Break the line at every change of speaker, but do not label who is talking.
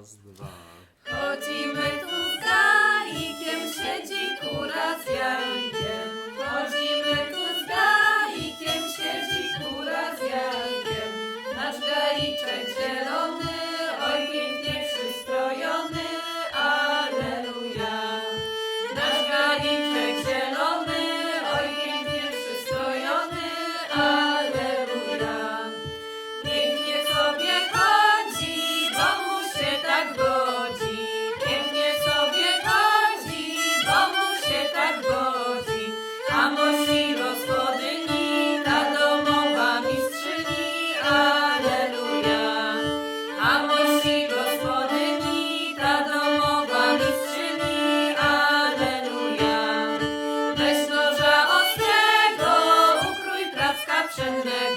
raz, dwa.
Chodzimy tu z gaikiem, siedzi kura z jajkiem. Chodzimy tu z gaikiem, siedzi kura z jajkiem. Nasz gaiczek się zawsze